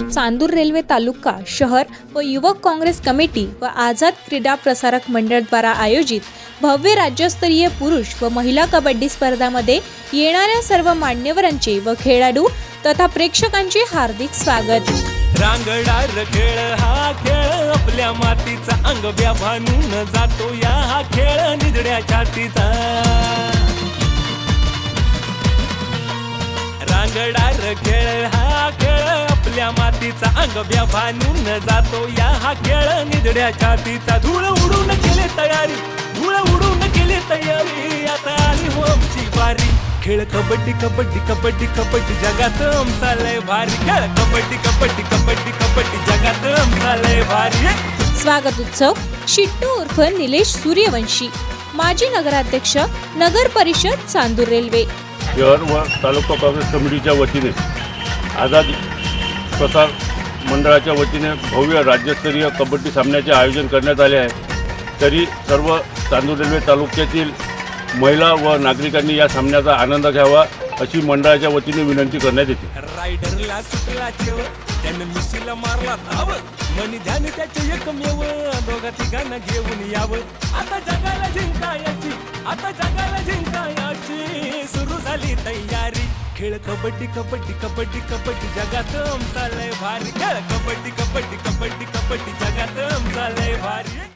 Chandur railway तालुका शहर व युवक काँग्रेस कमिटी व आझाद क्रीडा प्रसारक मंडळद्वारा आयोजित भव्य राज्यस्तरीय पुरुष व महिला कबड्डी स्पर्धामध्ये येणाऱ्या सर्व मान्यवरांचे व खेळाडू तथा प्रेक्षकांचे हार्दिक स्वागत. रांगडार खेळ हा खेळ आपल्या मातीचा अंग व्याभानून जातो या हा खेळ निजड्या छातीचा. रांगडार खेळ हा मातीचा अंग व्याभानून जातो. या हा खेळ निजड्या छातीचा धूळ उडून केले तयारी धूळ उडून केली तयारी. आता आली हो आमची बारी खेळ कबड्डी कबड्डी कबड्डी कबड्डी जगात आमचा लय भारी. खेळ कबड्डी कबड्डी कबड्डी कबड्डी जगात आमचा लय भारी. स्वागत उत्सव शिट्टू उर्फ निलेश सूर्यवंशी. माजी नगराध्यक्ष नगर परिषद चांदूर रेल्वे. शहर व तालुका काँग्रेस कमिटीच्या वतीने आझाद प्रसार मंडळाच्या वतीने भव्य राज्यस्तरीय कबड्डी सामन्याचे आयोजन करण्यात आले आहे. तरी सर्व चांदूर रेल्वे तालुक्यातील महिला व नागरिकांनी या सामन्याचा आनंद घ्यावा अशी मंडळाच्या वतीने विनंती करण्यात येते. रायडरला सुटला त्यानं मिशीला मारला धाव. मनी ध्यान त्याचे एकमेव दोघा तिघांना घेऊन यावं. आता जगाला जिंकायची आता जगाला जिंकायची. सुरू झाली तयारी. खेळ कबड्डी कबड्डी कबड्डी कबड्डी. जगात आमचा लय भारी खेळ. कबड्डी कबड्डी.